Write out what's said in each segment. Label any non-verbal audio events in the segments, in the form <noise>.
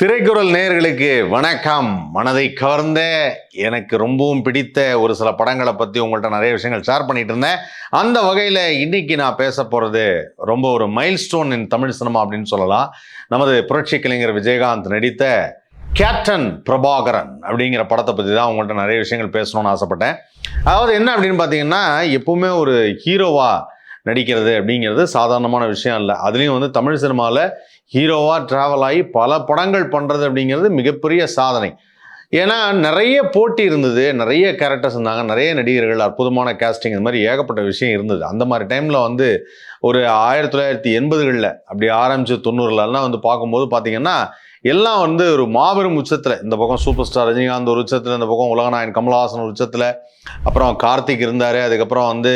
திரைக்குறள் நேயர்களுக்கு வணக்கம். மனதை கவர்ந்த எனக்கு ரொம்பவும் பிடித்த ஒரு சில படங்களை பற்றி உங்கள்கிட்ட நிறைய விஷயங்கள் ஷேர் பண்ணிட்டு இருந்தேன். அந்த வகையில் இன்னைக்கு நான் பேச போகிறது ரொம்ப ஒரு மைல்ஸ்டோன் இன் தமிழ் சினிமா அப்படின்னு சொல்லலாம். நமது புரட்சி கலைஞர் விஜயகாந்த் நடித்த கேப்டன் பிரபாகரன் அப்படிங்கிற படத்தை பற்றி தான் உங்கள்கிட்ட நிறைய விஷயங்கள் பேசணும்னு ஆசைப்பட்டேன். அதாவது என்ன அப்படின்னு பார்த்தீங்கன்னா எப்பவுமே ஒரு ஹீரோவாக நடிக்கிறது அப்படிங்கிறது சாதாரணமான விஷயம் இல்லை. அதுலேயும் வந்து தமிழ் சினிமாவில் ஹீரோவாக ட்ராவல் ஆகி பல படங்கள் பண்ணுறது அப்படிங்கிறது மிகப்பெரிய சாதனை. ஏன்னா நிறைய போட்டி இருந்தது. நிறைய கேரக்டர்ஸ் இருந்தாங்க. நிறைய நடிகர்கள் அற்புதமான கேஸ்டிங் இந்த மாதிரி ஏகப்பட்ட விஷயம் இருந்தது. அந்த மாதிரி டைமில் வந்து ஒரு ஆயிரத்தி தொள்ளாயிரத்தி எண்பதுகளில் அப்படி ஆரம்பித்து தொண்ணூறுலலாம் வந்து பார்க்கும்போது பார்த்தீங்கன்னா எல்லாம் வந்து ஒரு மாபெரும் உச்சத்தில். இந்த பக்கம் சூப்பர் ஸ்டார் ரஜினிகாந்த் ஒரு உச்சத்தில் இந்த பக்கம் உலகநாயன் கமலஹாசன் ஒரு உச்சத்தில். அப்புறம் கார்த்திக் இருந்தார். அதுக்கப்புறம் வந்து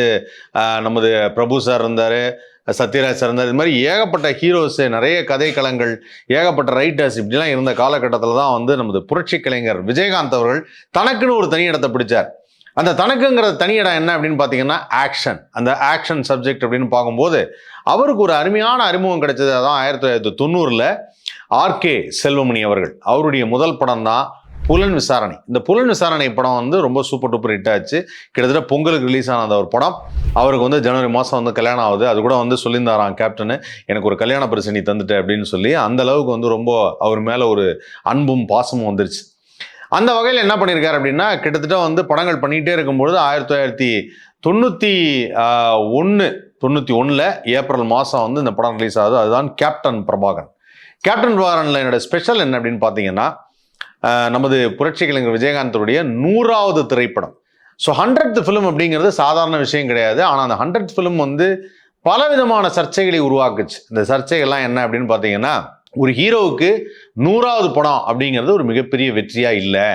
நமது பிரபு சார் இருந்தார். சத்யராஜ் சிறந்தார் இது மாதிரி ஏகப்பட்ட ஹீரோஸ் நிறைய கதைக்களங்கள் ஏகப்பட்ட ரைட்டர்ஸ் இப்படிலாம் இருந்த காலகட்டத்தில் தான் வந்து நமது புரட்சி கலைஞர் விஜயகாந்த் அவர்கள் தனக்குன்னு ஒரு தனி இடத்தை பிடிச்சார். அந்த தனக்குங்கிற தனி இடம் என்ன அப்படின்னு பார்த்தீங்கன்னா ஆக்ஷன் அந்த ஆக்ஷன் சப்ஜெக்ட் அப்படின்னு பார்க்கும்போது அவருக்கு ஒரு அருமையான அறிமுகம் கிடைச்சது அதான் ஆயிரத்தி தொள்ளாயிரத்தி தொண்ணூறில் ஆர்கே செல்வமணி அவர்கள். அவருடைய முதல் படம் தான் புலன் விசாரணை. இந்த புலன் விசாரணை படம் வந்து ரொம்ப சூப்பர் டூப்பர் ஹிட் ஆச்சு. கிட்டத்தட்ட பொங்கலுக்கு ரிலீஸ் ஆன அந்த ஒரு படம். அவருக்கு வந்து ஜனவரி மாதம் வந்து கல்யாணம் ஆகுது. அது கூட வந்து சொல்லியிருந்தாராம் கேப்டனு எனக்கு ஒரு கல்யாண பரிசு நீ தந்துட்ட அப்படின்னு சொல்லி. அந்த அளவுக்கு வந்து ரொம்ப அவர் மேலே ஒரு அன்பும் பாசமும் வந்துருச்சு. அந்த வகையில் என்ன பண்ணியிருக்காரு அப்படின்னா கிட்டத்தட்ட வந்து படங்கள் பண்ணிகிட்டே இருக்கும்பொழுது ஆயிரத்தி தொள்ளாயிரத்தி தொண்ணூற்றி ஒன்று தொண்ணூற்றி ஒன்றில் ஏப்ரல் மாதம் வந்து இந்த படம் ரிலீஸ் ஆகுது. அதுதான் கேப்டன் பிரபாகரன். கேப்டன் பிரபாகரனில் என்னோட ஸ்பெஷல் என்ன அப்படின்னு பார்த்தீங்கன்னா நமது புரட்சி கலைஞர் விஜயகாந்தருடைய நூறாவது திரைப்படம். ஸோ ஹண்ட்ரட் ஃபிலிம் அப்படிங்கிறது சாதாரண விஷயம் கிடையாது. ஆனால் அந்த ஹண்ட்ரட் ஃபிலிம் வந்து பலவிதமான சர்ச்சைகளை உருவாக்குச்சு. இந்த சர்ச்சைகள்லாம் என்ன அப்படின்னு பார்த்தீங்கன்னா ஒரு ஹீரோவுக்கு நூறாவது படம் அப்படிங்கிறது ஒரு மிகப்பெரிய வெற்றியாக இல்லை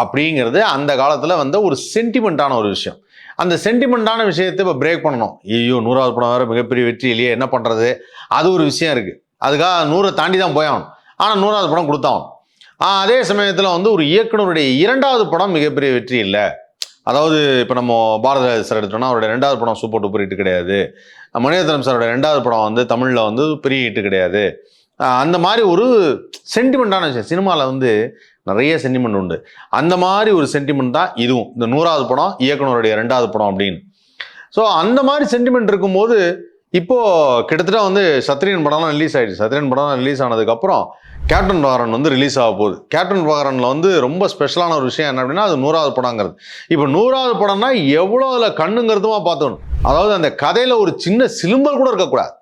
அப்படிங்கிறது அந்த காலத்தில் வந்த ஒரு சென்டிமெண்ட்டான ஒரு விஷயம். அந்த சென்டிமெண்ட்டான விஷயத்தை இப்போ பிரேக் பண்ணணும். ஐயோ நூறாவது படம் வேறு மிகப்பெரிய வெற்றி இல்லையே என்ன பண்ணுறது அது ஒரு விஷயம் இருக்குது அதுக்காக நூறை தாண்டி தான் போயாகணும் ஆனால் நூறாவது படம் கொடுத்தாகணும். அதே சமயத்தில் வந்து ஒரு இயக்குனருடைய இரண்டாவது படம் மிகப்பெரிய வெற்றி இல்லை. அதாவது இப்போ நம்ம பாரத சார் எடுத்தோம்னா அவருடைய ரெண்டாவது படம் சூப்பர் டூப்பர் ஹிட் கிடையாது. மணிரத்னம் சாரோட ரெண்டாவது படம் வந்து தமிழில் வந்து பெரிய ஹிட்டு கிடையாது. அந்த மாதிரி ஒரு சென்டிமெண்ட்டான விஷயம். சினிமாவில் வந்து நிறைய சென்டிமெண்ட் உண்டு. அந்த மாதிரி ஒரு சென்டிமெண்ட் தான் இதுவும். இந்த நூறாவது படம் இயக்குனருடைய ரெண்டாவது படம் அப்படின்னு. ஸோ அந்த மாதிரி சென்டிமெண்ட் இருக்கும்போது இப்போது கிட்டத்தட்ட வந்து சத்ரியன் படம்லாம் ரிலீஸ் ஆகிடுச்சு சத்ரியன் படம்லாம் ரிலீஸ் ஆனதுக்கப்புறம் கேப்டன் வாகரன் வந்து ரிலீஸ் ஆக போகுது. கேப்டன் வாகரனில் வந்து ரொம்ப ஸ்பெஷலான ஒரு விஷயம் என்ன அப்படின்னா அது நூறாவது படங்கிறது இப்போ நூறாவது படம்னா எவ்வளோ அதில் கண்ணுங்கிறதுமா பார்த்துக்கணும். அதாவது அந்த கதையில் ஒரு சின்ன சிலும்பல் கூட இருக்கக்கூடாது.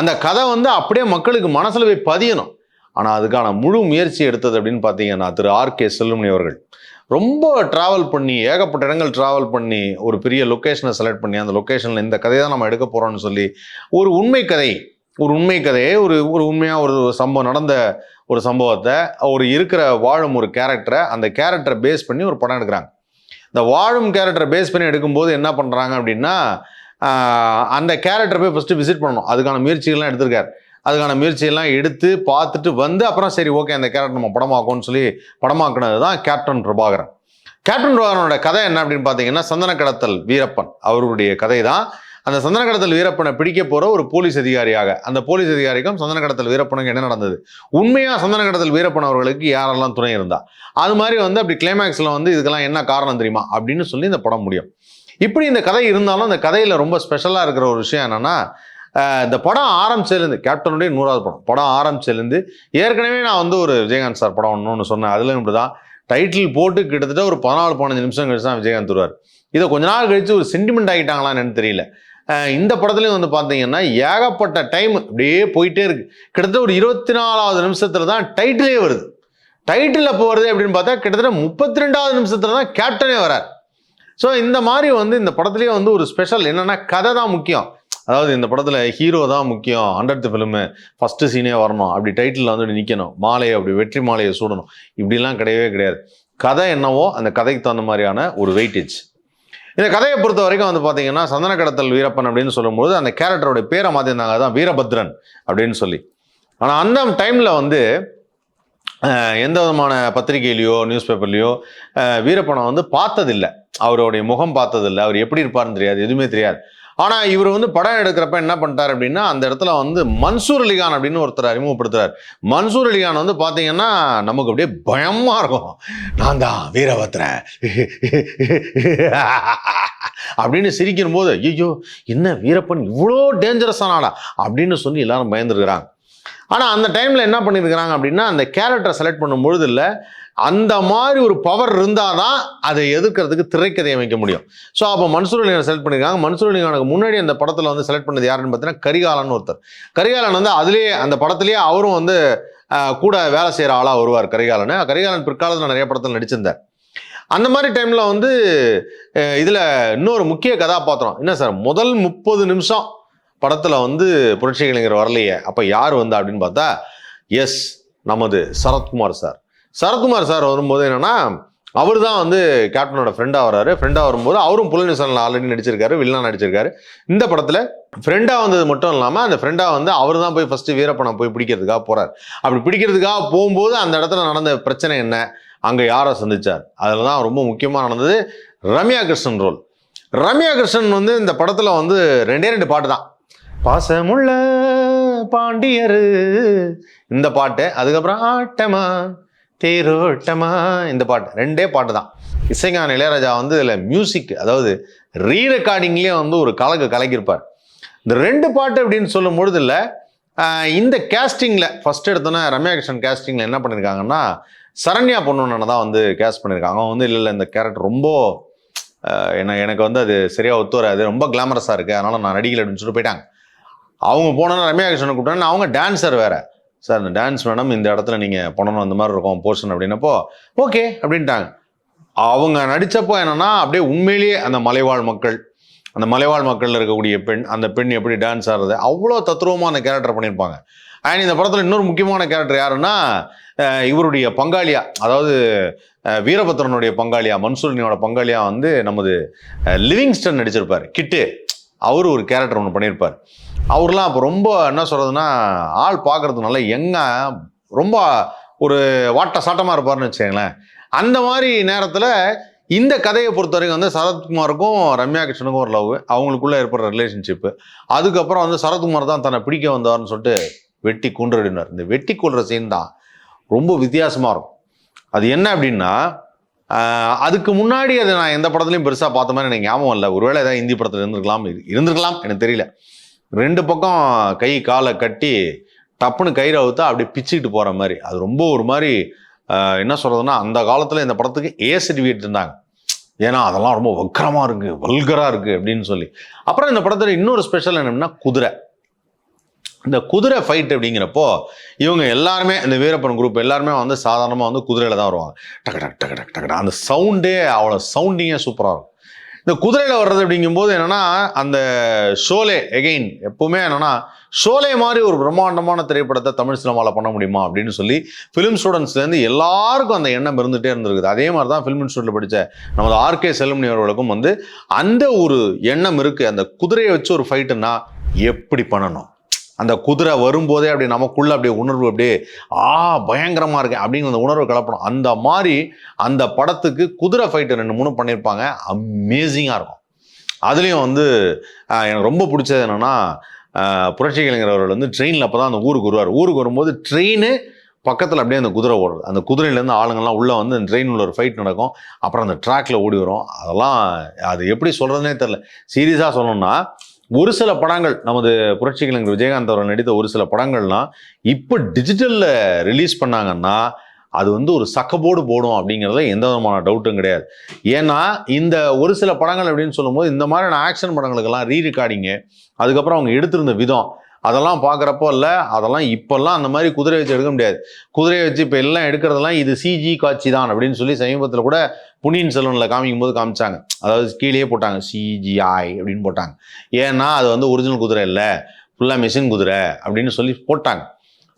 அந்த கதை வந்து அப்படியே மக்களுக்கு மனசில் போய் பதியணும். ஆனால் அதுக்கான முழு முயற்சி எடுத்தது அப்படின்னு பார்த்தீங்கன்னா திரு ஆர் கே செல்லுமணி அவர்கள். ரொம்ப ட்ராவல் பண்ணி ஏகப்பட்ட இடங்கள் ட்ராவல் பண்ணி ஒரு பெரிய லொக்கேஷனை செலக்ட் பண்ணி அந்த லொக்கேஷனில் இந்த கதையை தான் நம்ம எடுக்க போகிறோம்னு சொல்லி ஒரு உண்மை கதை ஒரு உண்மை கதையை ஒரு ஒரு உண்மையாக ஒரு சம்பவம் நடந்த ஒரு சம்பவத்தை ஒரு இருக்கிற வாழும் ஒரு கேரக்டரை அந்த கேரக்டரை பேஸ் பண்ணி ஒரு படம் எடுக்கிறாங்க. இந்த வாழும் கேரக்டரை பேஸ் பண்ணி எடுக்கும்போது என்ன பண்ணுறாங்க அப்படின்னா அந்த கேரக்டரை போய் ஃபஸ்ட்டு விசிட் பண்ணணும். அதுக்கான முயற்சிகள்லாம் எடுத்திருக்காரு. அதுக்கான முயற்சியெல்லாம் எடுத்து பார்த்துட்டு வந்து அப்புறம் சரி ஓகே அந்த கேரக்டர் நம்ம படமாக்கோன்னு சொல்லி படமாக்குனது தான் கேப்டன் பிரபாகரன் கேப்டன் பிரபாகரனோட கதை என்ன அப்படின்னு பார்த்தீங்கன்னா சந்தன கடத்தல் வீரப்பன் அவருடைய கதை தான் அந்த சந்தன கடத்தல் வீரப்பனை பிடிக்க போகிற ஒரு போலீஸ் அதிகாரியாக அந்த போலீஸ் அதிகாரிக்கும் சந்தன கடத்தல் வீரப்பனுக்கு என்ன நடந்தது? உண்மையாக சந்தன கடத்தல் வீரப்பன் அவர்களுக்கு யாரெல்லாம் துணை இருந்தா? அது மாதிரி வந்து அப்படி கிளைமேக்ஸில் வந்து இதுக்கெல்லாம் என்ன காரணம் தெரியுமா? அப்படின்னு சொல்லி இந்த படம் முடியும். இப்படி இந்த கதை இருந்தாலும் அந்த கதையில் ரொம்ப ஸ்பெஷலாக இருக்கிற ஒரு விஷயம் என்னன்னா இந்த படம் ஆரம்பிச்சிலேருந்து கேப்டனுடைய நூறாவது படம் படம் ஆரம்பிச்சிலேருந்து ஏற்கனவே நான் வந்து ஒரு விஜயகாந்த் சார் படம் ஒன்று சொன்னேன். அதில் இப்படி தான் டைட்டில் போட்டு கிட்டத்தட்ட ஒரு பதினாலு பதினஞ்சு நிமிஷம் கழிச்சு தான் விஜயகாந்த் வருவார். இதை கொஞ்ச நாள் கழிச்சு ஒரு சென்டிமெண்ட் ஆகிட்டாங்களான்னு தெரியல. இந்த படத்துலையும் வந்து பார்த்தீங்கன்னா ஏகப்பட்ட டைம் அப்படியே போயிட்டே இருக்கு. கிட்டத்தட்ட ஒரு இருபத்தி நாலாவது நிமிஷத்துல தான் டைட்டிலே வருது. டைட்டில் அப்போ வருது அப்படின்னு பார்த்தா கிட்டத்தட்ட முப்பத்தி ரெண்டாவது நிமிஷத்துல தான் கேப்டனே வரார் ஸோ இந்த மாதிரி வந்து இந்த படத்துலேயே வந்து ஒரு ஸ்பெஷல் என்னென்னா கதை தான் முக்கியம். அதாவது இந்த படத்தில் ஹீரோ தான் முக்கியம். ஹண்ட்ரட் ஃபிலிமு ஃபஸ்ட்டு சீனே வரணும். அப்படி டைட்டிலில் வந்து நிற்கணும் மாலையை அப்படி வெற்றி மாலையை சூடணும். இப்படிலாம் கிடையவே கிடையாது. கதை என்னவோ அந்த கதைக்கு தகுந்த மாதிரியான ஒரு வெயிட்டேஜ் இந்த கதையை பொறுத்த வரைக்கும் வந்து பார்த்தீங்கன்னா சந்தன கடத்தல் வீரப்பன் அப்படின்னு சொல்லும்போது அந்த கேரக்டருடைய பேரை மாற்றிருந்தாங்க அதான் வீரபத்ரன் அப்படின்னு சொல்லி. ஆனால் அந்த டைமில் வந்து எந்த விதமான பத்திரிகையிலையோ நியூஸ் பேப்பர்லையோ வீரப்பனை வந்து பார்த்ததில்லை. அவருடைய முகம் பார்த்ததில்லை. அவர் எப்படி இருப்பாருன்னு தெரியாது எதுவுமே தெரியாது. ஆனால் இவர் வந்து படம் எடுக்கிறப்ப என்ன பண்ணிட்டார் அப்படின்னா அந்த இடத்துல வந்து மன்சூர் அலிகான் அப்படின்னு ஒருத்தர் அறிமுகப்படுத்துறார். மன்சூர் அலிகான் வந்து பார்த்தீங்கன்னா நமக்கு அப்படியே பயமாக இருக்கும். நான் தான் வீரபத்ரன். <laughs> அப்படின்னு சிரிக்கும் போது ஐயோ என்ன வீரப்பன் இவ்வளோ டேஞ்சரஸான ஆளா? அப்படின்னு சொல்லி எல்லாரும் பயந்துருக்கிறாங்க. ஆனால் அந்த டைமில் என்ன பண்ணியிருக்கிறாங்க அப்படின்னா அந்த கேரக்டரை செலக்ட் பண்ணும்பொழுது இல்லை அந்த மாதிரி ஒரு பவர் இருந்தால் தான் அதை எதிர்க்கிறதுக்கு திரைக்கதை அமைக்க முடியும். ஸோ அப்போ மன்சூர் அலிகான் செலக்ட் பண்ணியிருக்காங்க மன்சூர் அலிகானுக்கு முன்னாடி அந்த படத்தில் வந்து செலக்ட் பண்ணது யாருன்னு பார்த்தீங்கன்னா கரிகாலன் ஒருத்தர். கரிகாலன் வந்து அதுலேயே அந்த படத்துலேயே அவரும் வந்து கூட வேலை செய்கிற ஆளாக வருவார் கரிகாலன். கரிகாலன் பிற்காலத்தில் நிறைய படத்தில் நடிச்சிருந்தார். அந்த மாதிரி டைமில் வந்து இதில் இன்னொரு முக்கிய கதாபாத்திரம். என்ன சார்? முதல் முப்பது நிமிஷம் படத்தில் வந்து புரட்சி கலைஞர் வரலையே. அப்போ யார் வந்தா அப்படின்னு பார்த்தா எஸ் நமது சரத்குமார் சார். சரத்குமார் சார் வரும்போது என்னன்னா அவர் தான் வந்து கேப்டனோட ஃப்ரெண்டாக வராரு ஃப்ரெண்டாக வரும்போது அவரும் புலனிசனில் ஆல்ரெடி நடிச்சிருக்காரு வில்லா நடிச்சிருக்காரு. இந்த படத்தில் ஃப்ரெண்டாக வந்தது மட்டும் இல்லாமல் அந்த ஃப்ரெண்டாக வந்து அவர் தான் போய் ஃபஸ்ட்டு வீரப்பனை போய் பிடிக்கிறதுக்காக போகிறார் அப்படி பிடிக்கிறதுக்காக போகும்போது அந்த இடத்துல நடந்த பிரச்சனை என்ன? அங்கே யாரை சந்திச்சார்? அதில் தான் ரொம்ப முக்கியமாக நடந்தது ரம்யா கிருஷ்ணன் ரோல் ரம்யா கிருஷ்ணன் வந்து இந்த படத்தில் வந்து ரெண்டே ரெண்டு பாட்டு தான். பாசமுள்ள பாண்டியரு. இந்த பாட்டு அதுக்கப்புறம் ஆட்டமா தேரோட்டமா இந்த பாட்டு. ரெண்டே பாட்டு தான் இசைஞான இளையராஜா வந்து இதில் மியூசிக் அதாவது ரீ ரெக்கார்டிங்லேயே வந்து ஒரு கலக்கு கலக்கியிருப்பார். இந்த ரெண்டு பாட்டு அப்படின்னு சொல்லும் பொழுது இல்லை இந்த கேஸ்டிங்கில் ஃபஸ்ட் எடுத்தோன்னே ரம்யா கிருஷ்ணன் கேஸ்டிங்கில் என்ன பண்ணியிருக்காங்கன்னா சரண்யா பொண்ணுன்னு தான் வந்து கேஸ்ட் பண்ணியிருக்காங்க அவங்க வந்து இல்லை இல்லை இந்த கேரக்டர் ரொம்ப என்ன எனக்கு வந்து அது சரியாக ஒத்து வராது. ரொம்ப கிளாமரஸாக இருக்குது அதனால் நான் நடிக்கல அப்படின்னு சொல்லிட்டு போயிட்டாங்க. அவங்க போனோன்னா ரம்யா கிருஷ்ணன் கூப்பிட்டாங்க அவங்க டான்ஸர் வேறு. சார் இந்த டான்ஸ் மேடம் இந்த இடத்துல நீங்கள் பண்ணணும் அந்த மாதிரி இருக்கும் போர்ஷன் அப்படின்னப்போ ஓகே அப்படின்ட்டாங்க. அவங்க நடித்தப்போ என்னென்னா அப்படியே உண்மையிலேயே அந்த மலைவாழ் மக்கள் அந்த மலைவாழ் மக்களில் இருக்கக்கூடிய பெண் அந்த பெண் எப்படி டான்ஸ் ஆடுறது அவ்வளோ தத்ரூபமாக அந்த கேரக்டர் பண்ணியிருப்பாங்க. அண்ட் இந்த படத்தில் இன்னொரு முக்கியமான கேரக்டர் யாருன்னா இவருடைய பங்காளியா அதாவது வீரபத்ரனுடைய பங்காளியா மன்சூரினியோட பங்காளியா வந்து நமது லிவிங்ஸ்டன் நடிச்சிருப்பார் கிட்டு. அவர் ஒரு கேரக்டர் ஒன்று பண்ணியிருப்பார். அவர்லாம் அப்போ ரொம்ப என்ன சொல்கிறதுனா ஆள் பார்க்கறதுக்கு நல்லா எங்க ரொம்ப ஒரு வாட்ட சாட்டமாக இருப்பார்னு வச்சுக்கங்களேன். அந்த மாதிரி நேரத்தில் இந்த கதையை பொறுத்த வரைக்கும் வந்து சரத்குமாருக்கும் ரம்யா கிருஷ்ணனுக்கும் ஒரு லவ் அவங்களுக்குள்ளே ஏற்படுற ரிலேஷன்ஷிப்பு அதுக்கப்புறம் வந்து சரத்குமார் தான் தன்னை பிடிக்க வந்தார்னு சொல்லிட்டு வெட்டி கொன்றுடினார். இந்த வெட்டி கொள்கிற சீன் தான் ரொம்ப வித்தியாசமாக இருக்கும். அது என்ன அப்படின்னா அதுக்கு முன்னாடி அதை நான் எந்த படத்துலையும் பெருசாக பார்த்த மாதிரி எனக்கு ஞாபகம் இல்லை. ஒருவேளை ஏதாவது இந்தி படத்தில் இருந்திருக்கலாம் இருந்திருக்கலாம் எனக்கு தெரியல. ரெண்டு பக்கம் கை காலை கட்டி டப்புன்னு கயிறு அவுத்தா அப்படியே பிச்சுக்கிட்டு போகிற மாதிரி. அது ரொம்ப ஒரு மாதிரி என்ன சொல்கிறதுனா அந்த காலத்தில் இந்த படத்துக்கு ஏ சர்டிஃபிகேட் இருந்தாங்க. ஏன்னா அதெல்லாம் ரொம்ப வக்கரமாக இருக்குது வல்கராக இருக்குது அப்படின்னு சொல்லி. அப்புறம் இந்த படத்தில் இன்னொரு ஸ்பெஷல் என்னென்னா குதிரை. இந்த குதிரை ஃபைட் அப்படிங்கிறப்போ இவங்க எல்லாருமே இந்த வீரப்பன் குரூப் எல்லாருமே வந்து சாதாரணமாக வந்து குதிரையில் தான் வருவாங்க. டக்கு டக் டக்கு டக் டக்கு அந்த சவுண்டே அவ்வளோ சவுண்டிங்கே சூப்பராக இருக்கும். இந்த குதிரையில் வர்றது அப்படிங்கும்போது என்னென்னா அந்த ஷோலே எகெயின் எப்பவுமே என்னென்னா ஷோலே மாதிரி ஒரு பிரம்மாண்டமான திரைப்படத்தை தமிழ் சினிமாவில் பண்ண முடியுமா அப்படின்னு சொல்லி ஃபிலிம் ஸ்டூடெண்ட்ஸ்லேருந்து எல்லாருக்கும் அந்த எண்ணம் இருந்துகிட்டே இருந்திருக்குது. அதே மாதிரி தான் ஃபிலிம் இன்ஸ்டியூட்டில் படித்த நமது ஆர்கே செல்வமணி அவர்களுக்கும் வந்து அந்த ஒரு எண்ணம் இருக்குது அந்த குதிரையை வச்சு ஒரு ஃபைட்டுன்னா எப்படி பண்ணணும்? அந்த குதிரை வரும்போதே அப்படி நமக்குள்ளே அப்படியே உணர்வு அப்படியே ஆ பயங்கரமாக இருக்கு அப்படிங்கிற அந்த உணர்வு கலப்பணும் அந்த மாதிரி அந்த படத்துக்கு குதிரை ஃபைட்டு ரெண்டு மூணு பண்ணியிருப்பாங்க அமேசிங்காக இருக்கும். அதுலேயும் வந்து எனக்கு ரொம்ப பிடிச்சது என்னென்னா புரட்சி கலைஞர் வந்து ட்ரெயினில் அப்போ தான் அந்த ஊருக்கு வருவார். ஊருக்கு வரும்போது ட்ரெயின் பக்கத்தில் அப்படியே அந்த குதிரை ஓடுறது அந்த குதிரையிலேருந்து ஆளுங்கள்லாம் உள்ளே வந்து அந்த ட்ரெயின் உள்ள ஒரு ஃபைட் நடக்கும். அப்புறம் அந்த ட்ராக்ல ஓடி வரும். அதெல்லாம் அது எப்படி சொல்கிறதுனே தெரில சீரியஸாக சொல்லணும்னா ஒரு சில படங்கள் நமது புரட்சி கலைஞர் விஜயகாந்த் அவர்கள் நடித்த ஒரு சில படங்கள்லாம் இப்போ டிஜிட்டலில் ரிலீஸ் பண்ணாங்கன்னா அது வந்து ஒரு சக்கபோர்டு போடும் அப்படிங்கிறதுல எந்த விதமான டவுட்டும் கிடையாது. ஏன்னா இந்த ஒரு சில படங்கள் அப்படின்னு சொல்லும்போது இந்த மாதிரியான ஆக்ஷன் படங்களுக்கெல்லாம் ரீ ரெக்கார்டிங்கு அதுக்கப்புறம் அவங்க எடுத்திருந்த விதம் அதெல்லாம் பார்க்குறப்போ இல்லை அதெல்லாம் இப்போல்லாம் அந்த மாதிரி குதிரை வச்சு எடுக்க முடியாது. குதிரையை வச்சு இப்போ எல்லாம் எடுக்கிறதெல்லாம் இது சிஜி காட்சி தான் அப்படின்னு சொல்லி சமீபத்தில் கூட புனியின் செல்வனில் காமிக்கும் போது காமிச்சாங்க. அதாவது கீழே போட்டாங்க சிஜிஐ அப்படின்னு போட்டாங்க. ஏன்னா அது வந்து ஒரிஜினல் குதிரை இல்லை. ஃபுல்லாக மிஷின் குதிரை அப்படின்னு சொல்லி போட்டாங்க.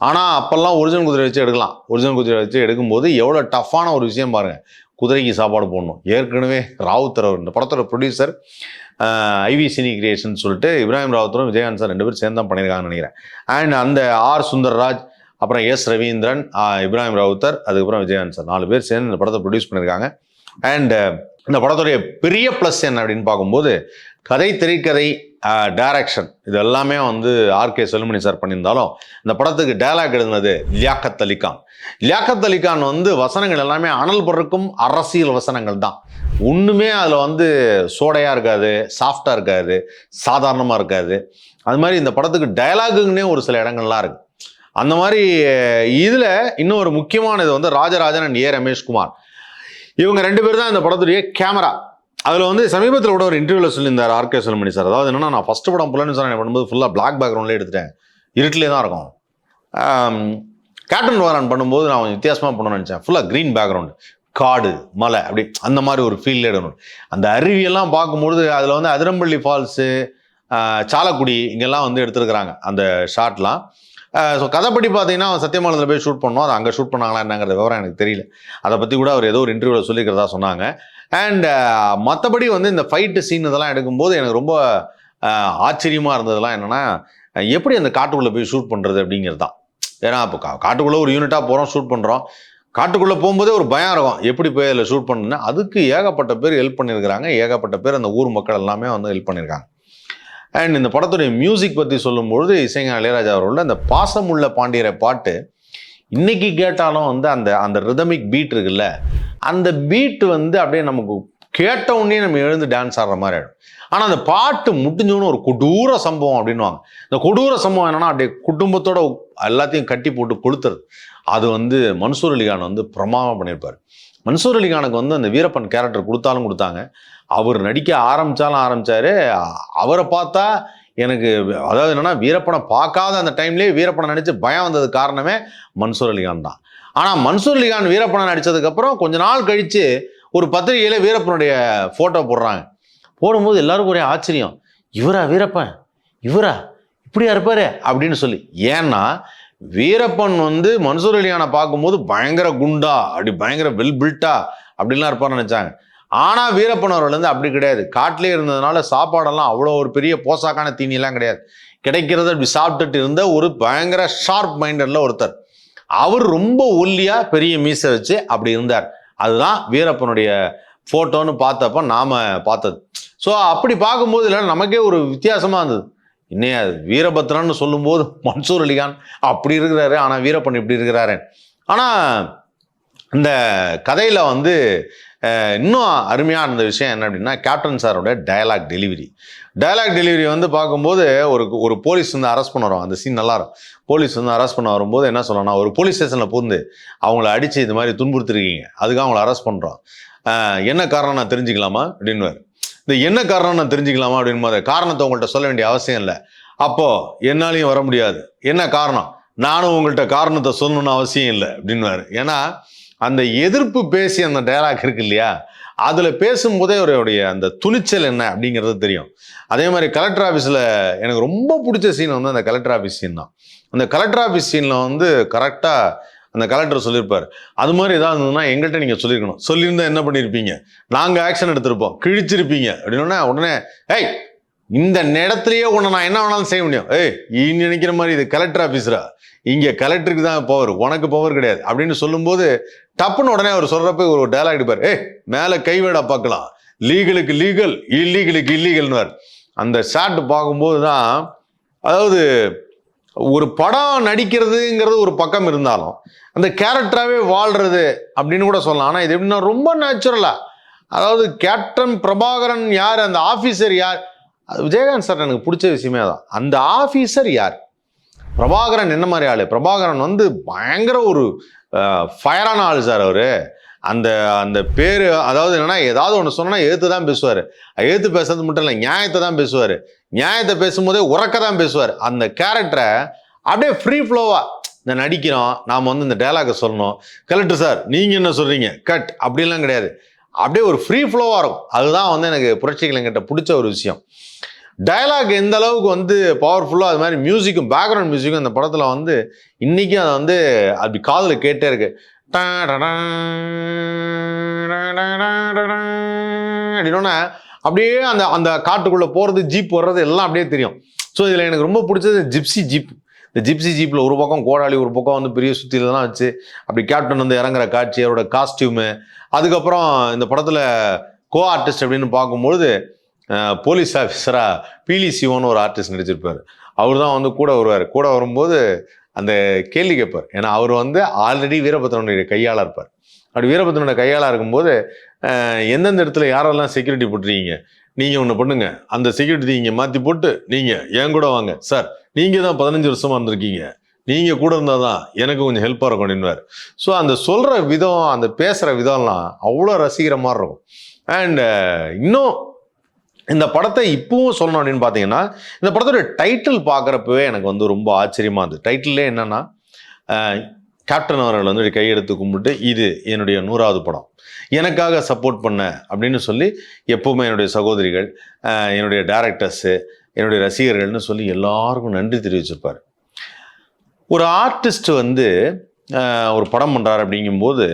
ஆனால் அப்போல்லாம் ஒரிஜினல் குதிரை வச்சு எடுக்கலாம். ஒரிஜினல் குதிரை வச்சு எடுக்கும்போது எவ்வளோ டஃப்பான ஒரு விஷயம் பாருங்கள் குதிரைக்கு சாப்பாடு போடணும். ஏற்கனவே ராவுத்தர் அவர் இந்த படத்தோட ப்ரொடியூசர் ஐவி சினி கிரியேஷன் சொல்லிட்டு இப்ராஹிம் ராவுத்தரும் விஜயகாந்த் சார் ரெண்டு பேரும் சேர்ந்து தான் பண்ணியிருக்காங்கன்னு நினைக்கிறேன். அண்ட் அந்த ஆர் சுந்தர்ராஜ் அப்புறம் எஸ் ரவீந்திரன் இப்ராஹிம் ராவுத்தர் அதுக்கப்புறம் விஜயகாந்த் சார். நாலு பேர் சேர்ந்து இந்த படத்தை ப்ரொடியூஸ் பண்ணியிருக்காங்க. அண்ட் இந்த படத்துடைய பெரிய ப்ளஸ் என்ன அப்படின்னு பார்க்கும்போது கதை திரைக்கதை டைரக்ஷன் இது எல்லாமே வந்து ஆர்கே செல்மணி சார் பண்ணியிருந்தாலும் இந்த படத்துக்கு டயலாக் எழுந்தது லியாக்கத் அலிகான். லியாக்கத் அலிகான் வந்து வசனங்கள் எல்லாமே அனல் பொருக்கும் அரசியல் வசனங்கள் தான். ஒன்றுமே அதில் வந்து சோடையாக இருக்காது சாஃப்டாக இருக்காது சாதாரணமாக இருக்காது. அது மாதிரி இந்த படத்துக்கு டயலாகுன்னே ஒரு சில இடங்கள்லாம் இருக்குது அந்த மாதிரி இதில் இன்னும் ஒரு முக்கியமானது வந்து ராஜராஜன் அண்ட் ஏ ரமேஷ்குமார். இவங்க ரெண்டு பேர் தான் இந்த படத்துடைய கேமரா அதில் வந்து சமீபத்தில் கூட ஒரு இன்டர்வியூவில் சொல்லியிருந்தார் ஆர்கே செல்மணி சார் அதாவது என்னன்னா நான் ஃபஸ்ட்டு படம் புலன்னு சார் பண்ணும்போது ஃபுல்லாக பிளாக் பேக்ரவுண்ட்லேயே எடுத்துட்டேன். இருட்டிலே தான் இருக்கும். கேப்டன் வாரான் பண்ணும்போது நான் கொஞ்சம் வித்தியாசமாக பண்ணணும்னு நினச்சேன். ஃபுல்லாக க்ரீன் பேக்ரவுண்டு காடு மலை அப்படி அந்த மாதிரி ஒரு ஃபீல்டில் எடுக்கணும். அந்த அருவியெல்லாம் பார்க்கும்பொழுது அதில் வந்து அதிரம்பள்ளி ஃபால்ஸு சாலக்குடி இங்கெல்லாம் வந்து எடுத்துருக்குறாங்க அந்த ஷாட்லாம் ஸோ கதைப்படி பார்த்தீங்கன்னா சத்தியமானத்தில் போய் ஷூட் பண்ணோம். அதை அங்கே ஷூட் பண்ணாங்களா என்னங்கிற விவரம் எனக்கு தெரியல. அதை பற்றி கூட அவர் ஏதோ ஒரு இன்டர்வியூவில் சொல்லிக்கிறதா சொன்னாங்க. அண்ட் uh, மற்றபடி வந்து இந்த ஃபைட்டு சீன் இதெல்லாம் எடுக்கும்போது எனக்கு ரொம்ப ஆச்சரியமாக இருந்ததெல்லாம் என்னென்னா எப்படி அந்த காட்டுக்குள்ளே போய் ஷூட் பண்ணுறது அப்படிங்கிறது தான் ஏன்னா இப்போ கா காட்டுக்குள்ளே ஒரு யூனிட்டாக போகிறோம் ஷூட் பண்ணுறோம் காட்டுக்குள்ளே போகும்போதே ஒரு பயம் இருக்கும். எப்படி போய் அதில் ஷூட் பண்ணுன்னா. அதுக்கு ஏகப்பட்ட பேர் ஹெல்ப் பண்ணியிருக்கிறாங்க. ஏகப்பட்ட பேர் அந்த ஊர் மக்கள் எல்லாமே வந்து ஹெல்ப் பண்ணியிருக்காங்க. அண்ட் இந்த படத்துடைய மியூசிக் பற்றி சொல்லும்பொழுது இசைஞர் இளையராஜா அவர்களோட அந்த பாசமுள்ள பாண்டியரை பாட்டு இன்னைக்கு கேட்டாலும் வந்து அந்த அந்த ரிதமிக் பீட் இருக்குல்ல அந்த பீட் வந்து அப்படியே நமக்கு கேட்ட உடனே நம்ம எழுந்து டான்ஸ் ஆடுற மாதிரி ஆயிடும். ஆனால் அந்த பாட்டு முடிஞ்சோன்னு ஒரு கொடூர சம்பவம் அப்படின்வாங்க இந்த கொடூர சம்பவம் என்னன்னா அப்படியே குடும்பத்தோட எல்லாத்தையும் கட்டி போட்டு கொளுத்துறது. அது வந்து மன்சூர் அலிகான் வந்து பிரமாதம் பண்ணியிருப்பார். மன்சூர் அலிகானுக்கு வந்து அந்த வீரப்பன் கேரக்டர் கொடுத்தாலும் கொடுத்தாங்க. அவர் நடிக்க ஆரம்பித்தாலும் ஆரம்பித்தாரு அவரை பார்த்தா எனக்கு அதாவது என்னென்னா வீரப்பனை பார்க்காத அந்த டைம்லேயே வீரப்பனை நினச்சி பயம் வந்தது காரணமே மன்சூர் அலிகான் தான். ஆனால் மன்சூர் லிகான் வீரப்பனை நடித்ததுக்கப்புறம் கொஞ்ச நாள் கழித்து ஒரு பத்திரிகையில் வீரப்பனுடைய ஃபோட்டோ போடுறாங்க. போடும்போது எல்லாருக்கும் ஒரே ஆச்சரியம். இவரா வீரப்பன் இவரா? இப்படியா இருப்பாரு? அப்படின்னு சொல்லி. ஏன்னா வீரப்பன் வந்து மன்சூர் அலியானை பார்க்கும்போது பயங்கர குண்டா அப்படி பயங்கர வெல் பில்ட்டா அப்படின்லாம் இருப்பார்னு நினச்சாங்க. ஆனால் வீரப்பன் அவர்கள் வந்து அப்படி கிடையாது. காட்டிலே இருந்ததுனால சாப்பாடெல்லாம் அவ்வளோ ஒரு பெரிய போசாக்கான தீனியெல்லாம் கிடையாது. கிடைக்கிறத அப்படி சாப்பிட்டுட்டு இருந்த ஒரு பயங்கர ஷார்ப் மைண்டடில் ஒருத்தர். அவர் ரொம்ப ஒல்லியாக பெரிய மீசை வச்சு அப்படி இருந்தார். அதுதான் வீரப்பனுடைய ஃபோட்டோன்னு பார்த்தப்ப நாம் பார்த்தது. ஸோ அப்படி பார்க்கும்போது இல்லை நமக்கே ஒரு வித்தியாசமாக இருந்தது. இன்னைய வீரபத்ரன்னு சொல்லும்போது மன்சூர் அலிகான் அப்படி இருக்கிறாரு ஆனால் வீரப்பன் இப்படி இருக்கிறாரு. ஆனால் இந்த கதையில் வந்து இன்னும் அருமையாக இருந்த விஷயம் என்ன அப்படின்னா கேப்டன் சாரோட டயலாக் டெலிவரி டயலாக் டெலிவரி வந்து பார்க்கும்போது ஒரு ஒரு போலீஸ் வந்து அரெஸ்ட் பண்ண வரும். அந்த சீன் நல்லாயிருக்கும் போலீஸ் வந்து அரெஸ்ட் பண்ண வரும்போது என்ன சொல்லணும் ஒரு போலீஸ் ஸ்டேஷனில் பூந்து அவங்கள அடித்து இது மாதிரி துன்புறுத்திருக்கீங்க. அதுக்காக அவங்கள அரெஸ்ட் பண்ணுறோம் என்ன காரணம் நான் தெரிஞ்சுக்கலாமா? அப்படின்னு இந்த என்ன காரணம் நான் தெரிஞ்சுக்கலாமா? அப்படின்னு போது காரணத்தை உங்கள்கிட்ட சொல்ல வேண்டிய அவசியம் இல்லை. அப்போது என்னாலையும் வர முடியாது. என்ன காரணம்? நானும் உங்கள்கிட்ட காரணத்தை சொல்லணும்னு அவசியம் இல்லை. அப்படின்னுவாரு. ஏன்னா அந்த எதிர்ப்பு பேசி அந்த டயலாக் இருக்கு இல்லையா அதில் பேசும்போதே அவருடைய அந்த துணிச்சல் என்ன அப்படிங்கிறது தெரியும். அதே மாதிரி கலெக்டர் ஆஃபீஸில் எனக்கு ரொம்ப பிடிச்ச சீன் வந்து அந்த கலெக்டர் ஆஃபீஸ் சீன் தான். அந்த கலெக்டர் ஆஃபீஸ் சீனில் வந்து கரெக்டாக அந்த கலெக்டர் சொல்லியிருப்பார். அது மாதிரி ஏதாவது இருந்ததுன்னா எங்கள்கிட்ட நீங்கள் சொல்லியிருக்கணும். சொல்லியிருந்தால் என்ன பண்ணியிருப்பீங்க? நாங்கள் ஆக்ஷன் எடுத்திருப்போம். கிழிச்சிருப்பீங்க. அப்படின்னா உடனே ஏய் இந்த நேரத்திலேயே உன்னை நான் என்ன வேணாலும் செய்ய முடியும். ஏய் நீ நினைக்கிற மாதிரி இது கலெக்டர் ஆஃபீஸரா இங்கே கலெக்டருக்கு தான் பவர் உனக்கு பவர் கிடையாது. அப்படின்னு சொல்லும்போது டப்புன்னு உடனே அவர் சொல்கிறப்ப ஒரு டயலாக் எடுப்பார். ஏய் மேலே கைவேடா பார்க்கலாம். லீகலுக்கு லீகல் இல்லீகலுக்கு இல்லீகல்னுவார் அந்த ஷாட் பார்க்கும்போது தான் அதாவது ஒரு படம் நடிக்கிறதுங்கிறது ஒரு பக்கம் இருந்தாலும் அந்த கேரக்டராகவே வாழ்றது அப்படின்னு கூட சொல்லலாம். ஆனால் இது எப்படின்னா ரொம்ப நேச்சுரலாக அதாவது கேப்டன் பிரபாகரன் யார் அந்த ஆஃபீஸர் யார் விஜயகாந்த் சார் எனக்கு பிடிச்ச விஷயமே தான் அந்த ஆஃபீஸர் யார்? பிரபாகரன் என்ன மாதிரி ஆளு? பிரபாகரன் வந்து பயங்கர ஒரு ஃபயரான ஆள் சார் அவர். அந்த அந்த பேர் அதாவது என்னென்னா ஏதாவது ஒன்று சொன்னால் எழுத்து தான் பேசுவார். ஏற்று பேசுறது மட்டும் இல்லை நியாயத்தை தான் பேசுவார். நியாயத்தை பேசும்போதே உறக்க தான் பேசுவார். அந்த கேரக்டரை அப்படியே ஃப்ரீ ஃப்ளோவாக இந்த நடிக்கிறோம் நாம் வந்து இந்த டைலாகை சொல்லணும். கலெக்டர் சார் நீங்கள் என்ன சொல்கிறீங்க கட் அப்படிலாம் கிடையாது. அப்படியே ஒரு ஃப்ரீ ஃப்ளோவாக இருக்கும். அதுதான் வந்து எனக்கு புரட்சிகளைங்கிட்ட பிடிச்ச ஒரு விஷயம். டயலாக் எந்த அளவுக்கு வந்து பவர்ஃபுல்லாக அது மாதிரி மியூசிக்கும் பேக்ரவுண்ட் மியூசிக்கும் அந்த படத்தில் வந்து இன்றைக்கும் அதை வந்து அப்படி காதில் கேட்டே இருக்கு. அப்படின்னா அப்படியே அந்த அந்த காட்டுக்குள்ளே போகிறது ஜீப் வர்றது எல்லாம் அப்படியே தெரியும். ஸோ இதில் எனக்கு ரொம்ப பிடிச்சது ஜிப்சி ஜீப் இந்த ஜிப்சி ஜீப்பில் ஒரு பக்கம் கோடாளி ஒரு பக்கம் வந்து பெரிய சுத்திலலாம் வச்சு அப்படி கேப்டன் வந்து இறங்குற காட்சி அவரோட காஸ்டியூமு அதுக்கப்புறம் இந்த படத்தில் கோ ஆர்டிஸ்ட் அப்படின்னு பார்க்கும்பொழுது போலீஸ் ஆஃபீஸராக பீலி சிவன் ஒரு ஆர்டிஸ்ட் நடிச்சிருப்பார். அவர் தான் வந்து கூட வருவார். கூட வரும்போது அந்த கேள்வி கேட்பார். ஏன்னா அவர் வந்து ஆல்ரெடி வீரபத்ரனுடைய கையாளா இருப்பார். அப்படி வீரபத்ரனோட கையாளாக இருக்கும்போது எந்தெந்த இடத்துல யாரெல்லாம் செக்யூரிட்டி போட்டுருக்கீங்க? நீங்கள் ஒன்று பண்ணுங்க. அந்த செக்யூரிட்டி இங்கே மாற்றி போட்டு நீங்கள் என் கூட வாங்க. சார் நீங்கள் தான் பதினஞ்சு வருஷமாக இருந்திருக்கீங்க. நீங்கள் கூட இருந்தால் தான் எனக்கு கொஞ்சம் ஹெல்ப்பாக இருக்கும் அப்படின்வார் ஸோ அந்த சொல்கிற விதம் அந்த பேசுகிற விதம்லாம் அவ்வளோ ரசிக்கிற மாதிரி இருக்கும். அண்ட் இன்னும் இந்த படத்தை இப்பவும் சொல்லணும் அப்படின்னு பார்த்தீங்கன்னா இந்த படத்தோட டைட்டில் பார்க்குறப்பவே எனக்கு வந்து ரொம்ப ஆச்சரியமாக இருந்தது. டைட்டிலே என்னென்னா கேப்டன் அவர்கள் வந்து கையெடுத்து கும்பிட்டு இது என்னுடைய நூறாவது படம். எனக்காக சப்போர்ட் பண்ண அப்படின்னு சொல்லி எப்பவுமே என்னுடைய சகோதரிகள் என்னுடைய டேரக்டர்ஸு என்னுடைய ரசிகர்கள்னு சொல்லி எல்லாருக்கும் நன்றி தெரிவிச்சிருப்பார். ஒரு ஆர்டிஸ்ட் வந்து ஒரு படம் பண்ணுறாரு அப்படிங்கும்போது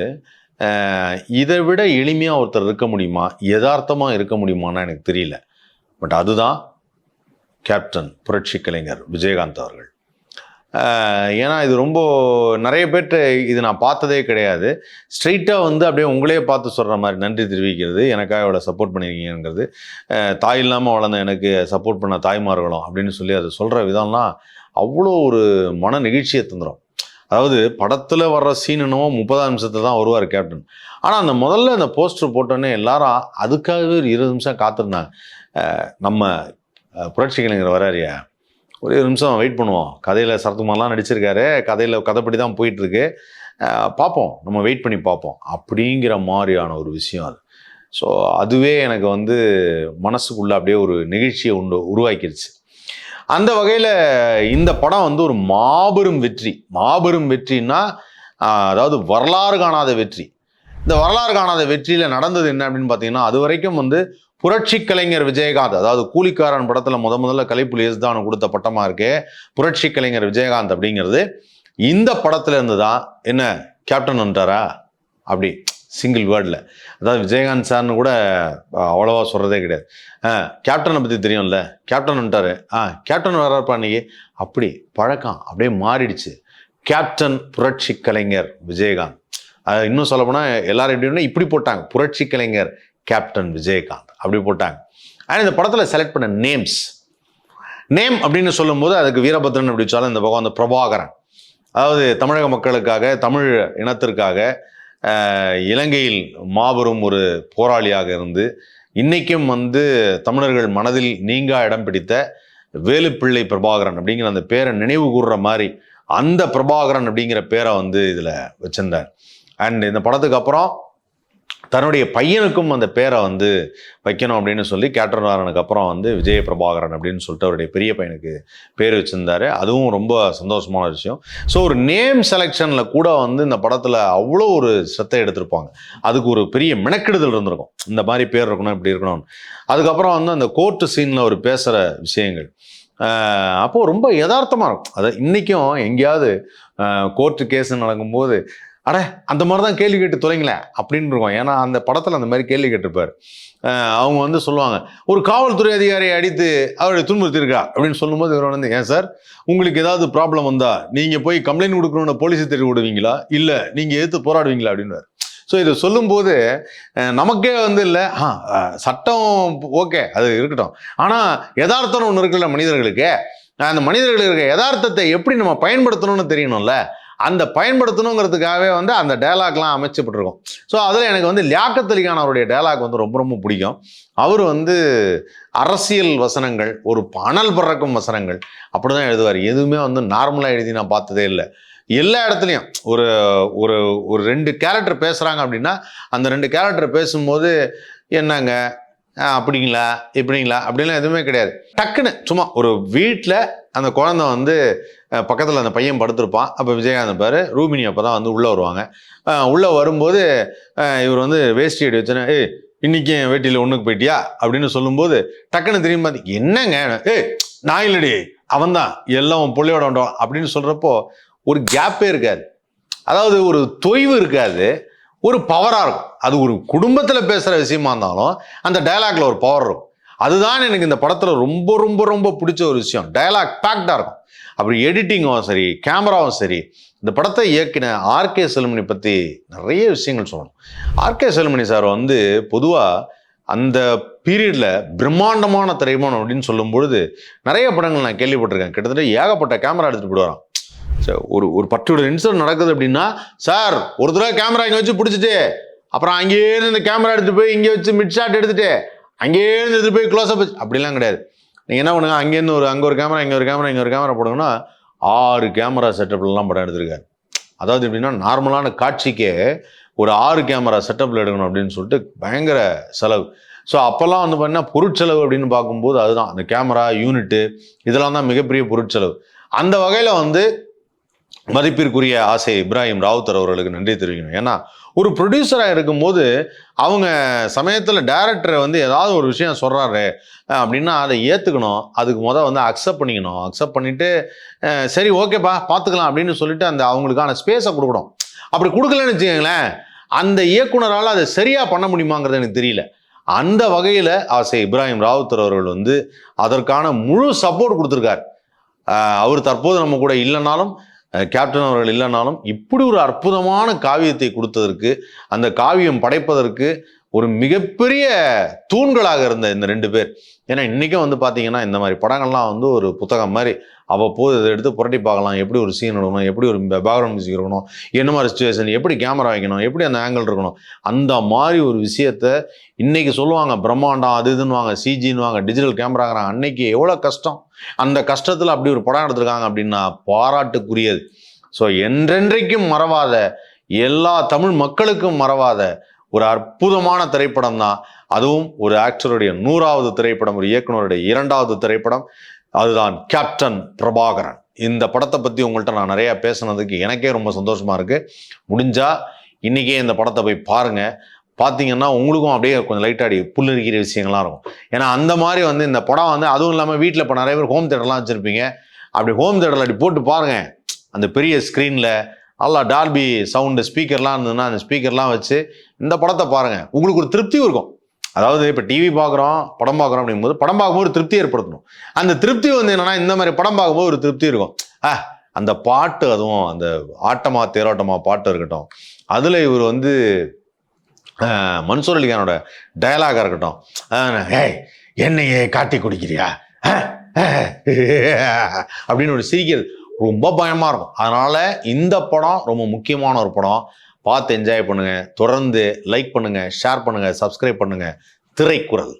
இதை விட எளிமையாக ஒருத்தர் இருக்க முடியுமா? யதார்த்தமாக இருக்க முடியுமான்னு எனக்கு தெரியல. பட் அதுதான் கேப்டன் புரட்சி கலைஞர் விஜயகாந்த் அவர்கள். ஏன்னா இது ரொம்ப நிறைய பேர்கிட்ட இது நான் பார்த்ததே கிடையாது. ஸ்ட்ரெயிட்டாக வந்து அப்படியே உங்களே பார்த்து சொல்கிற மாதிரி நன்றி தெரிவிக்கிறது எனக்காக இவ்வளோ சப்போர்ட் பண்ணியிருக்கீங்கிறது தாய் இல்லாமல் வளர்ந்த எனக்கு சப்போர்ட் பண்ண தாய்மார்களும் அப்படின்னு சொல்லி அதை சொல்கிற விதம்லாம் அவ்வளோ ஒரு மன நெகிழ்ச்சியை தந்துடும் அதாவது படத்தில் வர்ற சீன் என்னவோ முப்பதாம் நிமிஷத்தில் தான் வருவார் கேப்டன் ஆனால் அந்த முதல்ல அந்த போஸ்டர் போட்டோன்னே எல்லாரும் அதுக்காகவே ஒரு இருபது நிமிஷம் காத்திருந்தாங்க. நம்ம புரட்சி கலைஞர் வராரியா ஒரு இருபது நிமிஷம் வெயிட் பண்ணுவோம். கதையில் சரத்குமார்லாம் நடிச்சிருக்காரு. கதையில் கதைப்படி தான் போயிட்டுருக்கு. பார்ப்போம். நம்ம வெயிட் பண்ணி பார்ப்போம். அப்படிங்கிற மாதிரியான ஒரு விஷயம் அது. ஸோ அதுவே எனக்கு வந்து மனசுக்குள்ளே அப்படியே ஒரு நிகழ்ச்சியை உண்டு உருவாக்கிருச்சு. அந்த வகையில் இந்த படம் வந்து ஒரு மாபெரும் வெற்றி. மாபெரும் வெற்றின்னா அதாவது வரலாறு காணாத வெற்றி. இந்த வரலாறு காணாத வெற்றியில் நடந்தது என்ன அப்படின்னு பார்த்தீங்கன்னா அது வரைக்கும் வந்து புரட்சி கலைஞர் விஜயகாந்த் அதாவது கூலிக்காரன் படத்தில் முத முதல்ல கலைப்புலி எஸ்தானு கொடுத்த பட்டமாக இருக்கே புரட்சி கலைஞர் விஜயகாந்த் அப்படிங்கிறது. இந்த படத்துல இருந்து தான் என்ன கேப்டன் வந்துட்டாரா? அப்படி. சிங்கிள் வேர்டில் அதாவது விஜயகாந்த் சார்னு கூட அவ்வளோவா சொல்கிறதே கிடையாது. ஆ கேப்டனை பற்றி தெரியும்ல? கேப்டன் ஆ கேப்டன் வர்றாருப்பா அன்னைக்கு. அப்படி பழக்கம் அப்படியே மாறிடுச்சு. கேப்டன் புரட்சி கலைஞர் விஜயகாந்த். அது இன்னும் சொல்லப்போனால் எல்லாரும் எப்படின்னா இப்படி போட்டாங்க. புரட்சி கலைஞர் கேப்டன் விஜயகாந்த். அப்படி போட்டாங்க. ஆனால் இந்த படத்தில் செலக்ட் பண்ண நேம்ஸ் நேம் அப்படின்னு சொல்லும்போது அதுக்கு வீரபத்ரன் அப்படி வச்சாலும் இந்த பகவான் அந்த பிரபாகரன். அதாவது தமிழக மக்களுக்காக தமிழ் இனத்திற்காக இலங்கையில் மாபெரும் ஒரு போராளியாக இருந்து இன்றைக்கும் வந்து தமிழர்கள் மனதில் நீங்கா இடம் பிடித்த வேலுப்பிள்ளை பிரபாகரன் அப்படிங்கிற அந்த பேரை நினைவு கூறுற மாதிரி அந்த பிரபாகரன் அப்படிங்கிற பேரை வந்து இதில் வச்சுருந்தார். அண்ட் இந்த படத்துக்கு அப்புறம் தன்னுடைய பையனுக்கும் அந்த பேரை வந்து வைக்கணும் அப்படின்னு சொல்லி கேட்டர்னாரனுக்கு அப்புறம் வந்து விஜய பிரபாகரன் அப்படின்னு சொல்லிட்டு அவருடைய பெரிய பையனுக்கு பேர் வச்சுருந்தாரு. அதுவும் ரொம்ப சந்தோஷமான விஷயம். ஸோ ஒரு நேம் செலெக்ஷனில் கூட வந்து இந்த படத்தில் அவ்வளோ ஒரு சத்தை எடுத்திருப்பாங்க. அதுக்கு ஒரு பெரிய மெனக்கெடுதல் இருந்திருக்கும். இந்த மாதிரி பேர் இருக்கணும் இப்படி இருக்கணும்னு. அதுக்கப்புறம் வந்து அந்த கோர்ட்டு சீனில் அவர் பேசுகிற விஷயங்கள். அப்போது ரொம்ப யதார்த்தமாக இருக்கும். அதை இன்றைக்கும் எங்கேயாவது கோர்ட்டு கேஸ் நடக்கும்போது அட அந்த மாதிரி தான் கேள்வி கேட்டு தொலைங்களேன் அப்படின்னு இருக்கும். ஏன்னா அந்த படத்தில் அந்த மாதிரி கேள்வி கேட்டிருப்பார். அவங்க வந்து சொல்லுவாங்க ஒரு காவல்துறை அதிகாரியை அடித்து அவரை துன்புறுத்தியிருக்கா? அப்படின்னு சொல்லும்போது இவர் வந்து ஏன் சார்? உங்களுக்கு ஏதாவது ப்ராப்ளம் வந்தா நீங்கள் போய் கம்ப்ளைண்ட் கொடுக்கணும்னு போலீஸை தெரிவி விடுவீங்களா? இல்லை நீங்கள் எதிர்த்து போராடுவீங்களா? அப்படின்னு ஸோ இதை சொல்லும்போது நமக்கே வந்து இல்லை ஆ சட்டம் ஓகே அது இருக்கட்டும். ஆனால் யதார்த்தம்னு ஒன்று இருக்குல்ல மனிதர்களுக்கு. அந்த மனிதர்களுக்கு இருக்க யதார்த்தத்தை எப்படி நம்ம பயன்படுத்தணும்னு தெரியணும்ல? அந்த பயன்படுத்தணுங்கிறதுக்காகவே வந்து அந்த டைலாக்லாம் அமைச்சப்பட்டிருக்கும். ஸோ அதில் எனக்கு வந்து லியாக்கத் அவருடைய டைலாக் வந்து ரொம்ப ரொம்ப பிடிக்கும். அவர் வந்து அரசியல் வசனங்கள் ஒரு அனல் பறக்கும் வசனங்கள் அப்படி தான் எழுதுவார். எதுவுமே வந்து நார்மலாக எழுதி நான் பார்த்ததே இல்லை. எல்லா இடத்துலையும் ஒரு ஒரு ஒரு ரெண்டு கேரக்டர் பேசுகிறாங்க அப்படின்னா அந்த ரெண்டு கேரக்டர் பேசும்போது என்னங்க? அப்படிங்களா? இப்படிங்களா அப்படிலாம் எதுவுமே கிடையாது. டக்குன்னு சும்மா ஒரு வீட்டில் அந்த குழந்தை வந்து பக்கத்தில் அந்த பையன் படுத்திருப்பான். அப்போ விஜயகாந்த் பாரு ரூபினி அப்போ தான் வந்து உள்ளே வருவாங்க. உள்ளே வரும்போது இவர் வந்து வேஷ்டி அடி வச்சுன்னா ஏய் இன்னைக்கு என் வேட்டியில் ஒன்றுக்கு போயிட்டியா? அப்படின்னு சொல்லும்போது டக்குன்னு திரும்பி பார்த்து என்னங்க? ஏய் நான் இல்லடி. அவன் தான். எல்லாம் உன் பிள்ளையோட வந்தோம் அப்படின்னு சொல்கிறப்போ ஒரு கேப்பே இருக்காது. அதாவது ஒரு தொய்வு இருக்காது. ஒரு பவராக இருக்கும். அது ஒரு குடும்பத்தில் பேசுகிற விஷயமா இருந்தாலும் அந்த டைலாக்ல ஒரு பவர் இருக்கும். அதுதான் எனக்கு இந்த படத்தில் ரொம்ப ரொம்ப ரொம்ப பிடிச்ச ஒரு விஷயம். டயலாக் பேக்டாக இருக்கும். அப்படி எடிட்டிங்கும் சரி கேமராவும் சரி இந்த படத்தை இயக்கின ஆர்கே செல்மணி பற்றி நிறைய விஷயங்கள் சொல்லணும். ஆர்கே செல்மணி சார் வந்து பொதுவாக அந்த பீரியடில் பிரம்மாண்டமான திரைமணம் அப்படின்னு சொல்லும் பொழுது நிறைய படங்கள் நான் கேள்விப்பட்டிருக்கேன். கிட்டத்தட்ட ஏகப்பட்ட கேமரா எடுத்துகிட்டு போடுவாராம் ஒரு ஒரு பர்டிகுலர் இன்சிடென்ட் நடக்குது அப்படின்னா சார் ஒரு தடவை கேமரா இங்கே வச்சு பிடிச்சிட்டு அப்புறம் அங்கேயே இருந்து இந்த கேமரா எடுத்துகிட்டு போய் இங்கே வச்சு மிட் ஷாட் எடுத்துட்டு அங்கேயே இருந்து எடுத்து போய் க்ளோஸ் அப் அப்படிலாம் கிடையாது. நீங்கள் என்ன பண்ணுங்க அங்கேருந்து ஒரு அங்கே ஒரு கேமரா இங்கே ஒரு கேமரா இங்கே ஒரு கேமரா போடுங்கன்னா ஆறு கேமரா செட்டப்லாம் படம் எடுத்திருக்காரு. அதாவது எப்படின்னா நார்மலான காட்சிக்கே ஒரு ஆறு கேமரா செட்டப்பில் எடுக்கணும் அப்படின்னு சொல்லிட்டு பயங்கர செலவு. ஸோ அப்போல்லாம் வந்து பார்த்தீங்கன்னா பொருட்செலவு அப்படின்னு பார்க்கும்போது அதுதான். அந்த கேமரா யூனிட்டு இதெல்லாம் தான் மிகப்பெரிய பொருட்செலவு. அந்த வகையில் வந்து மதிப்பிற்குரிய ஆசை இப்ராஹிம் ராவுத்தர் அவர்களுக்கு நன்றி தெரிவிக்கணும். ஏன்னா ஒரு ப்ரொடியூசராக இருக்கும்போது அவங்க சமயத்தில் டேரக்டரை வந்து ஏதாவது ஒரு விஷயம் சொல்கிறாரு அப்படின்னா அதை ஏற்றுக்கணும் அதுக்கு முதல் வந்து அக்செப்ட் பண்ணிக்கணும். அக்செப்ட் பண்ணிவிட்டு சரி ஓகேப்பா பார்த்துக்கலாம் அப்படின்னு சொல்லிட்டு அந்த அவங்களுக்கான ஸ்பேஸை கொடுக்கணும். அப்படி கொடுக்கலன்னு வச்சுக்கோங்களேன் அந்த இயக்குனரால் அதை சரியாக பண்ண முடியுமாங்கிறது எனக்கு தெரியல. அந்த வகையில் ஆசை இப்ராஹிம் ராவுத்தர் அவர்கள் வந்து அதற்கான முழு சப்போர்ட் கொடுத்துருக்கார். அவர் தற்போது நம்ம கூட இல்லைனாலும் கேப்டன் அவர்கள் இல்லைனாலும் இப்படி ஒரு அற்புதமான காவியத்தை கொடுத்ததற்கு அந்த காவியம் படைப்பதற்கு ஒரு மிகப்பெரிய தூண்களாக இருந்த இந்த ரெண்டு பேர். ஏன்னா இன்றைக்கும் வந்து பார்த்தீங்கன்னா இந்த மாதிரி படங்கள்லாம் வந்து ஒரு புத்தகம் மாதிரி அவ்வப்போது இதை எடுத்து புரட்டி பார்க்கலாம். எப்படி ஒரு சீன் எடுக்கணும்? எப்படி ஒரு பேக்ரவுண்ட் மியூசிக் இருக்கணும்? என்ன மாதிரி சுச்சுவேஷன் எப்படி கேமரா வைக்கணும்? எப்படி அந்த ஆங்கிள் இருக்கணும்? அந்த மாதிரி ஒரு விஷயத்த இன்றைக்கி சொல்லுவாங்க பிரம்மாண்டம் அது இதுன்னுவாங்க சிஜின்னுவாங்க டிஜிட்டல் கேமராங்கிறாங்க அன்னைக்கு எவ்வளோ கஷ்டம்? அந்த கஷ்டத்தில் அப்படி ஒரு படம் எடுத்திருக்காங்க அப்படின்னா பாராட்டுக்குரியது. ஸோ என்றென்றைக்கும் மறவாத எல்லா தமிழ் மக்களுக்கும் மறவாத ஒரு அற்புதமான திரைப்படம் தான் அதுவும் ஒரு ஆக்டருடைய நூறாவது திரைப்படம் ஒரு இயக்குனருடைய இரண்டாவது திரைப்படம். அதுதான் கேப்டன் பிரபாகரன். இந்த படத்தை பற்றி உங்கள்கிட்ட நான் நிறையா பேசுனதுக்கு எனக்கே ரொம்ப சந்தோஷமாக இருக்குது முடிஞ்சால் இன்றைக்கே இந்த படத்தை போய் பாருங்க. பார்த்தீங்கன்னா உங்களுக்கும் அப்படியே கொஞ்சம் லைட்டாடி புல்லரிக்கிற விஷயங்கள்லாம் இருக்கும். ஏன்னா அந்த மாதிரி வந்து இந்த படம் வந்து அதுவும் இல்லாமல் வீட்டில் இப்போ நிறைய பேர் ஹோம் தேட்டர்லாம் வச்சுருப்பீங்க. அப்படி ஹோம் தேட்டரில் அப்படி போட்டு பாருங்கள் அந்த பெரிய ஸ்க்ரீனில் நல்லா டார்பி சவுண்டு ஸ்பீக்கர்லாம் இருந்ததுன்னா அந்த ஸ்பீக்கர்லாம் வச்சு இந்த படத்தை பாருங்கள் உங்களுக்கு ஒரு திருப்தி இருக்கும். அதாவது இப்போ டிவி பார்க்குறோம் படம் பார்க்குறோம் அப்படிங்கும்போது படம் பார்க்கும்போது ஒரு திருப்தி ஏற்படுத்தணும். அந்த திருப்தி வந்து என்னன்னா இந்த மாதிரி படம் பார்க்கும்போது ஒரு திருப்தி இருக்கும். ஆ அந்த பாட்டு அதுவும் அந்த ஆட்டமா தேரோட்டமா பாட்டு இருக்கட்டும். அதில் இவர் வந்து மன்சூர் அலிகானோட டயலாக இருக்கட்டும். ஏய் என்னையே காட்டி குடிக்கிறியா? அப்படின்னு ஒரு சிரிக்கிறது ரொம்ப பயமாக இருக்கும். அதனால இந்த படம் ரொம்ப முக்கியமான ஒரு படம். பார்த்து என்ஜாய் பண்ணுங்கள் தொடர்ந்து லைக் பண்ணுங்கள் ஷேர் பண்ணுங்கள் சப்ஸ்கிரைப் பண்ணுங்கள் திரைக்குறள்